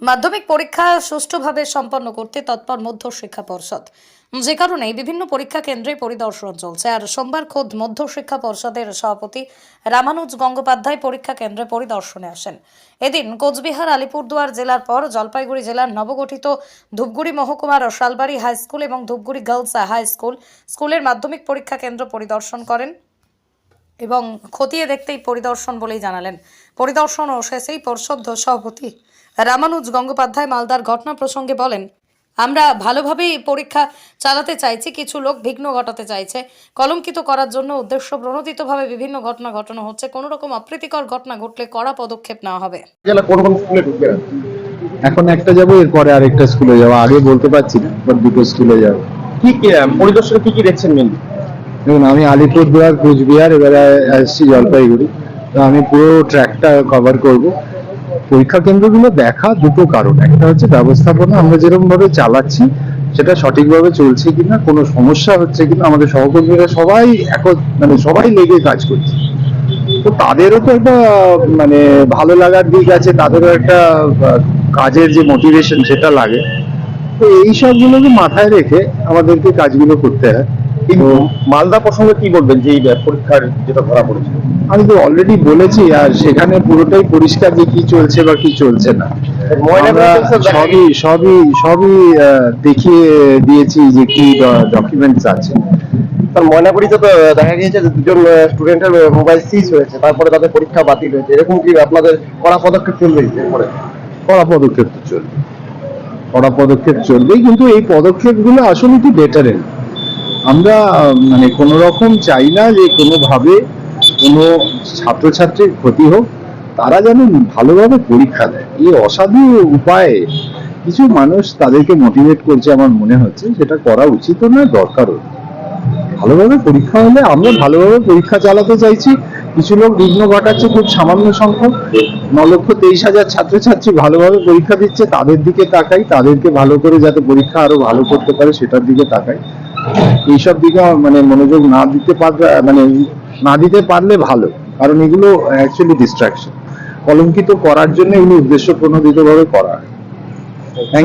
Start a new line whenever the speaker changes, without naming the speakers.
মাধ্যমিক পরীক্ষা সুষ্ঠুভাবে সম্পন্ন করতে তৎপর মধ্য শিক্ষা পর্ষদ। যে কারণে বিভিন্ন পরীক্ষা কেন্দ্রে পরিদর্শন চলছে। আর সোমবার খোদ মধ্য শিক্ষা পর্ষদের সভাপতি রামানুজ গঙ্গোপাধ্যায় পরীক্ষা কেন্দ্রে পরিদর্শনে আসেন। এদিন কোচবিহার, আলিপুরদুয়ার জেলার পর জলপাইগুড়ি জেলার নবগঠিত ধূপগুড়ি মহকুমার শালবাড়ি হাই স্কুল এবং ধূপগুড়ি গার্লস হাই স্কুল স্কুলের মাধ্যমিক পরীক্ষা কেন্দ্র পরিদর্শন করেন। এবং খতিয়ে দেখতেই পরিদর্শন বলেই জানালেন। পরিদর্শন ও শেষেই পর্ষদ সভাপতি রামানুজ গঙ্গোপাধ্যায় মালদার ঘটনা প্রসঙ্গে বলেন আমরা ভালোভাবেই পরীক্ষা চালাতে চাইছি কিছু লোক বিঘ্ন ঘটাতে চাইছে। কলঙ্কিত করার জন্য উদ্দেশ্য প্রণোদিতভাবে বিভিন্ন ঘটনা ঘটানো হচ্ছে। কোনো রকম অপ্রীতিকর ঘটনা ঘটলে কড়া পদক্ষেপ নেওয়া হবে?
এখন একটা যাব এরপরে আরেকটা স্কুলে যাব। আগে বলতে পারছি না দুটো স্কুলে যাব।
কি কি পরিদর্শনে কি কি দেখছেন মেনলি
দেখুন, আমি আলিপুরদুয়ার, কোচবিহার, এবারে আসছি জলপাইগুড়ি। তো আমি পুরো ট্র্যাকটা কভার করব। পরীক্ষা কেন্দ্রগুলো দেখা দুটো কারণ। একটা হচ্ছে ব্যবস্থাপনা, আমরা যেরকম ভাবে চালাচ্ছি, সেটা সঠিকভাবে চলছে কিনা, কোনো সমস্যা হচ্ছে কিনা, আমাদের সহকর্মীরা সবাই এক মানে সবাই লেগে কাজ করছে। তো তাদেরও তো একটা মানে ভালো লাগার দিক আছে, তাদেরও একটা কাজের যে মোটিভেশন সেটা লাগে। তো এই সবগুলোকে মাথায় রেখে আমাদেরকে কাজগুলো করতে হয়।
মালদা প্রসঙ্গে কি বলবেন যে এই পরীক্ষার যেটা ধরা পড়েছে?
আমি তো অলরেডি বলেছি আর সেখানে পুরোটাই পরিষ্কার যে কি চলছে বা কি চলছে না। সবই সবই সবই দেখিয়ে দিয়েছি যে কি ডকুমেন্টস আছে।
ময়নাগুড়িতে তো দেখা গিয়েছে যে দুজন স্টুডেন্টের মোবাইল সিজ হয়েছে তারপরে তাদের পরীক্ষা বাতিল হয়েছে। এরকম কি আপনাদের কড়া পদক্ষেপ চলবে এরপরে
কড়া পদক্ষেপ তো চলবে। কড়া পদক্ষেপ চলবেই কিন্তু এই পদক্ষেপগুলো আসলে কি বেটারেন আমরা মানে কোনো রকম চাই না যে কোনোভাবে কোনো ছাত্রছাত্রীর ক্ষতি হোক, তারা যেন ভালোভাবে পরীক্ষা দেয়। এই অসাধু উপায়ে কিছু মানুষ তাদেরকে মোটিভেট করছে আমার মনে হচ্ছে, সেটা করা উচিত না দরকারও ভালোভাবে পরীক্ষা হলে আমরা ভালোভাবে পরীক্ষা চালাতে চাইছি। কিছু লোক বিঘ্ন ঘটাচ্ছে খুব সামান্য সংখ্যক। ন লক্ষ তেইশ হাজার ছাত্রছাত্রী ভালোভাবে পরীক্ষা দিচ্ছে, তাদের দিকে তাকাই, তাদেরকে ভালো করে যাতে পরীক্ষা আরও ভালো করতে পারে, সেটার দিকে তাকাই। এইসব দিকে মানে মনোযোগ না দিতে পারলে মানে না দিতে পারলে ভালো, কারণ এগুলো অ্যাকচুয়ালি ডিস্ট্রাকশন কলঙ্কিত করার জন্য এগুলো উদ্দেশ্যপূর্ণ দিতে ভাবে করা হয় থ্যাংক